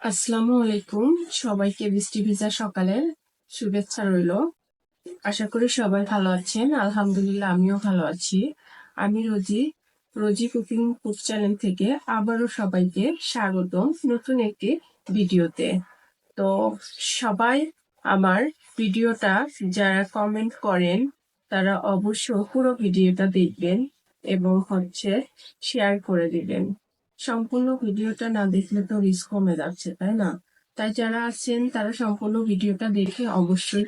আসসালামু আলাইকুম। সবাইকে বৃষ্টি ভিজা সকালের শুভেচ্ছা রইল। আশা করি সবাই ভালো আছেন। আলহামদুলিল্লাহ, আমিও ভালো আছি। আমি Rozy Rozy cooking food channel থেকে আবারও সবাইকে স্বাগতম নতুন একটি ভিডিওতে। তো সবাই আমার ভিডিওটা যারা কমেন্ট করেন, তারা অবশ্য পুরো ভিডিওটা দেখবেন এবং হচ্ছে শেয়ার করে দিবেন। সম্পূর্ণ ভিডিওটা না দেখলে তো রিস্ক কমে যাচ্ছে, তাই না? তাই যারা আছেন, তারা সম্পূর্ণ ভিডিওটা দেখে অবশ্যই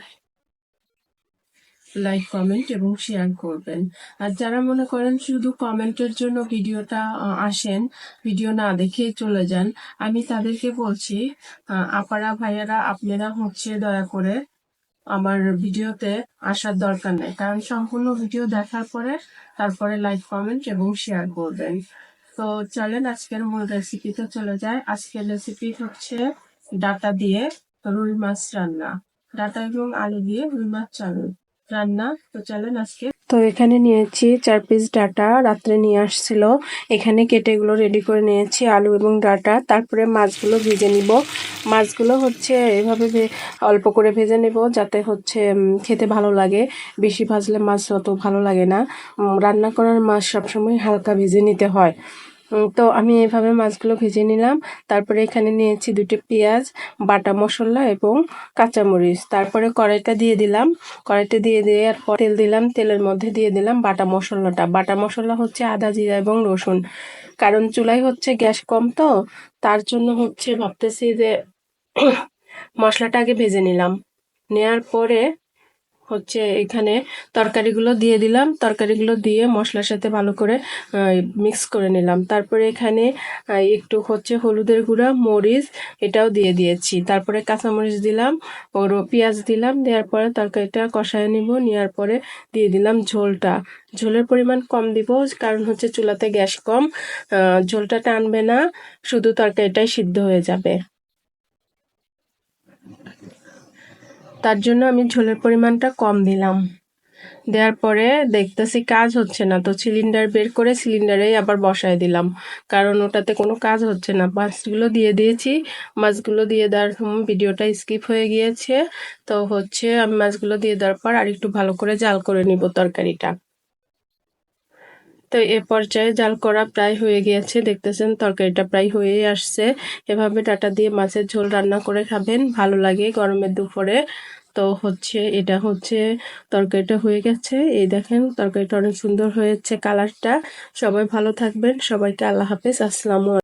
লাইক কমেন্ট এবং শেয়ার করবেন। আর যারা মনে করেন শুধু কমেন্টের জন্য ভিডিওটা আসেন ভিডিও না দেখে চলে যান, আমি তাদেরকে বলছি আপারা ভাইয়ারা, আপনারা হচ্ছে দয়া করে আমার ভিডিওতে আসার দরকার নেই। কারণ সম্পূর্ণ ভিডিও দেখার পরে তারপরে লাইক কমেন্ট এবং শেয়ার করবেন। তো চলেন, আজকের মূল রেসিপিতে চলে যায় আজকের রেসিপি হচ্ছে ডাটা দিয়ে রুই মাছ রান্না। ডাটা এবং আলু দিয়ে রুই মাছ চালু রান্না। তো চলেন আজকে তো এখানে নিয়েছি চার পিস ডাটা। রাত্রে নিয়ে আসছিল। এখানে কেটে এগুলো রেডি করে নিয়েছি, আলু এবং ডাটা। তারপরে মাছগুলো ভেজে নিব। মাছগুলো হচ্ছে এভাবে অল্প করে ভেজে নেব যাতে হচ্ছে খেতে ভালো লাগে। বেশি ভাজলে মাছ অত ভালো লাগে না। রান্না করার মাছ সবসময় হালকা ভেজে নিতে হয়। তো আমি এভাবে মাছগুলো ভেজে নিলাম। তারপরে এখানে নিয়েছি দুটি পেঁয়াজ, বাটা মশলা এবং কাঁচামরিচ। তারপরে কড়াইটা দিয়ে দিলাম। কড়াইতে দিয়ে দিয়ে আর তেল দিলাম। তেলের মধ্যে দিয়ে দিলাম বাটা মশলাটা। বাটা মশলা হচ্ছে আদা, জিরা এবং রসুন। কারণ চুলায় হচ্ছে গ্যাস কম তো, তার জন্য হচ্ছে ভাবতেছি যে মশলাটা আগে ভেজে নিলাম। নেয়ার পরে হচ্ছে এখানে তরকারিগুলো দিয়ে দিলাম। তরকারিগুলো দিয়ে মশলার সাথে ভালো করে মিক্স করে নিলাম। তারপরে এখানে একটু হচ্ছে হলুদের গুঁড়া, মরিচ, এটাও দিয়ে দিয়েছি। তারপরে কাঁচামরিচ দিলাম, ওর পেঁয়াজ দিলাম, দেওয়ার পরে তরকারিটা কষায় নিব। নেওয়ার পরে দিয়ে দিলাম ঝোলটা। ঝোলের পরিমাণ কম দিব, কারণ হচ্ছে চুলাতে গ্যাস কম। ঝোলটা টানবে না, শুধু তরকারিটাই সিদ্ধ হয়ে যাবে। তার জন্য আমি ঝোলের পরিমাণটা কম দিলাম। দেওয়ার পরে দেখতেছি কাজ হচ্ছে না, তো সিলিন্ডার বের করে সিলিন্ডারেই আবার বসায় দিলাম। কারণ ওটাতে কোনো কাজ হচ্ছে না। মাছগুলো দিয়ে দিয়েছি। মাছগুলো দিয়ে দেওয়ার সময় ভিডিওটা স্কিপ হয়ে গিয়েছে। তো হচ্ছে আমি মাছগুলো দিয়ে দেওয়ার পর আর একটু ভালো করে জাল করে নিব তরকারিটা। তো এ পর্যায়ে জাল করা প্রায় হয়ে গিয়েছে, দেখতেছেন তরকারিটা প্রায় হয়ে আসছে। এভাবে ডাটা দিয়ে মাছের ঝোল রান্না করে খাবেন, ভালো লাগে গরমের দুপুরে। তো হচ্ছে, এটা হচ্ছে, তরকারিটা হয়ে গেছে। এই দেখেন, তরকারিটা অনেক সুন্দর হয়েছে কালারটা। সবাই ভালো থাকবেন, সবাইকে আল্লাহ হাফেজ, আসসালামু